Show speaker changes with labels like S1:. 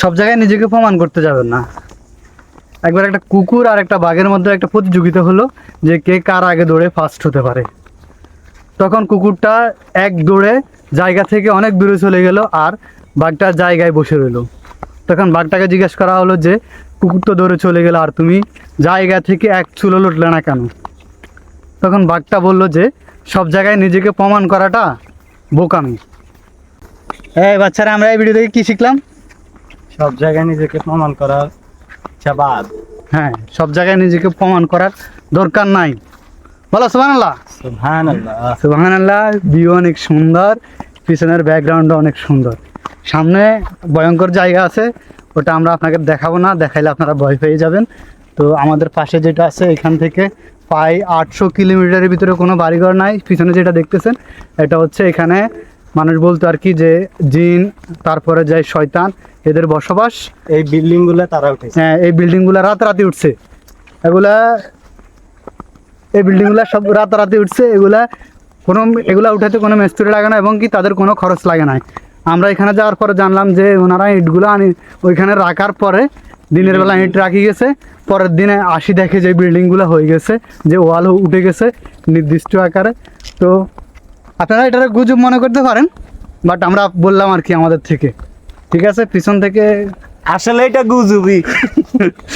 S1: সব জায়গায় নিজেকে প্রমাণ করতে যাবেন না। একবার একটা কুকুর আর একটা বাঘের মধ্যে একটা প্রতিযোগিতা হলো যে কে কার আগে দৌড়ে ফার্স্ট হতে পারে। তখন কুকুরটা এক দৌড়ে জায়গা থেকে অনেক দূরে চলে গেল আর বাঘটা জায়গায় বসে রইল। তখন বাঘটাকে জিজ্ঞেস করা হলো যে, কুকুর তো দৌড়ে চলে গেল, আর তুমি জায়গা থেকে এক চুলো লুটলে না কেন? তখন বাঘটা বলল যে, সব জায়গায় নিজেকে প্রমাণ করাটা বোকামি। এই বাচ্চারা, আমরা এই ভিডিও থেকে কী শিখলাম?
S2: সব জায়গায় নিজেকে প্রমাণ করার বাদ।
S1: হ্যাঁ সব জায়গায় নিজেকে প্রমাণ করার দরকার নাই। বলো সুবান আল্লাহ
S2: সুবহান আল্লাহ
S1: সুবাহান আল্লাহ ভিউ অনেক সুন্দর পিছনের ব্যাকগ্রাউন্ডটা অনেক সুন্দর। সামনে ভয়ঙ্কর জায়গা আছে ওটা আমরা আপনাকে দেখাবো না দেখাইলে আপনারা ভয় পেয়ে যাবেন। তো আমাদের পাশে যেটা আছে এখান থেকে প্রায় আটশো কিলোমিটারের ভিতরে কোনো বাড়িঘর নাই। পিছনে যেটা দেখতেছেন এটা হচ্ছে এখানে মানুষ বলতো আর কি যে জিন তারপরে যায় শয়তান এদের বসবাস।
S2: এই বিল্ডিংগুলো তারা উঠে
S1: হ্যাঁ এই বিল্ডিংগুলো রাতারাতি উঠছে। এগুলা এই বিল্ডিংগুলো সব রাতারাতি উঠছে। এগুলা কোনো এগুলা উঠাতে কোনো মিস্ত্রি লাগে না এবং কি তাদের কোনো খরচ লাগে না। আমরা এখানে যাওয়ার পরে জানলাম যে ওনারা ইটগুলো আনি ওইখানে রাখার পরে দিনের বেলা ইট রাখি গেছে। পরের দিনে আসি দেখে যে বিল্ডিংগুলো হয়ে গেছে যে ওয়াল উঠে গেছে নির্দিষ্ট আকারে। তো আপনারা এটার গুজব মনে করতে পারেন বাট আমরা বললাম আর কি আমাদের থেকে। ঠিক আছে? পিছন থেকে
S2: আসলে এটা গুজুবি